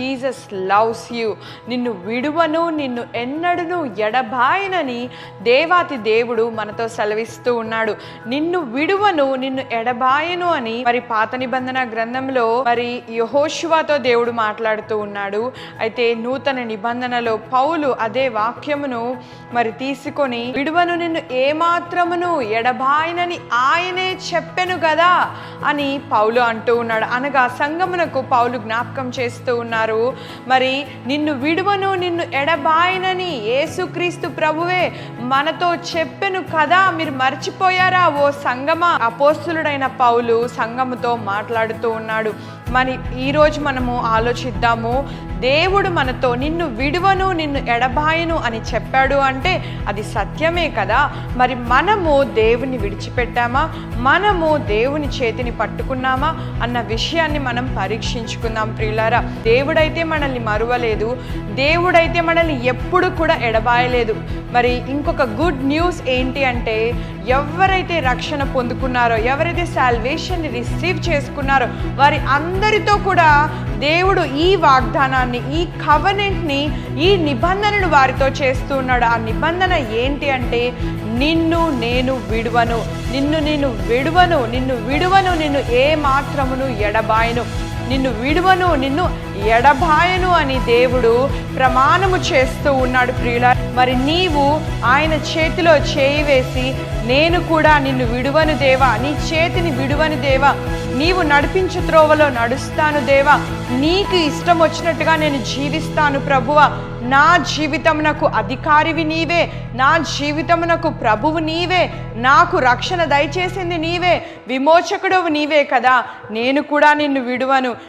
Jesus loves you. నిన్ను విడువను నిన్ను ఎన్నడును ఎడబాయనని దేవాతి దేవుడు మనతో సెలవిస్తూ ఉన్నాడు. నిన్ను విడువను నిన్ను ఎడబాయను అని మరి పాత నిబంధన గ్రంథంలో మరి యహోశివాతో దేవుడు మాట్లాడుతూ ఉన్నాడు. అయితే నూతన నిబంధనలో పౌలు అదే వాక్యమును మరి తీసుకొని విడువను నిన్ను ఏమాత్రమును ఎడబాయనని ఆయనే చెప్పెను కదా అని పౌలు అంటూ ఉన్నాడు. అనగా సంగమునకు పౌలు జ్ఞాపకం చేస్తూ ఉన్నారు. మరి నిన్ను విడువను నిన్ను ఎడబాయనని యేసుక్రీస్తు ప్రభువే మనతో చెప్పెను కదా మీరు మర్చిపోయారా ఓ సంగమ? అపోస్తులుడైన పౌలు సంగముతో మాట్లాడుతూ ఉన్నాడు. మరి ఈరోజు మనము ఆలోచిద్దాము దేవుడు మనతో నిన్ను విడువను నిన్ను ఎడబాయను అని చెప్పాడు అంటే అది సత్యమే కదా. మరి మనము దేవుని విడిచిపెట్టామా? మనము దేవుని చేతిని పట్టుకున్నామా? అన్న విషయాన్ని మనం పరీక్షించుకుందాం ప్రియులారా. దేవుడైతే మనల్ని మరువలేదు. దేవుడైతే మనల్ని ఎప్పుడు కూడా ఎడబాయలేదు. మరి ఇంకొక గుడ్ న్యూస్ ఏంటి అంటే ఎవరైతే రక్షణ పొందుకున్నారో ఎవరైతే సాల్వేషన్ రిసీవ్ చేసుకున్నారో వారి అందరితో కూడా దేవుడు ఈ వాగ్దానాన్ని ఈ కవనెంట్ని ఈ నిబంధనను వారితో చేస్తూ ఉన్నాడు. ఆ నిబంధన ఏంటి అంటే నిన్ను నేను విడువను నిన్ను నేను విడువను నిన్ను విడువను నిన్ను ఏ మాత్రమును ఎడబాయను. నిన్ను విడువను నిన్ను ఎడబాయను అని దేవుడు ప్రమాణము చేస్తూ ఉన్నాడు ప్రియుల. మరి నీవు ఆయన చేతిలో చేయి వేసి నేను కూడా నిన్ను విడువను దేవా నీ చేతిని విడువను దేవా నీవు నడిపించు త్రోవలో నడుస్తాను దేవా. నీకు ఇష్టం వచ్చినట్టుగా నేను జీవిస్తాను ప్రభువ. నా జీవితమునకు అధికారివి నీవే. నా జీవితమునకు ప్రభువు నీవే. నాకు రక్షణ దయచేసింది నీవే. విమోచకుడవు నీవే కదా. నేను కూడా నిన్ను విడువను.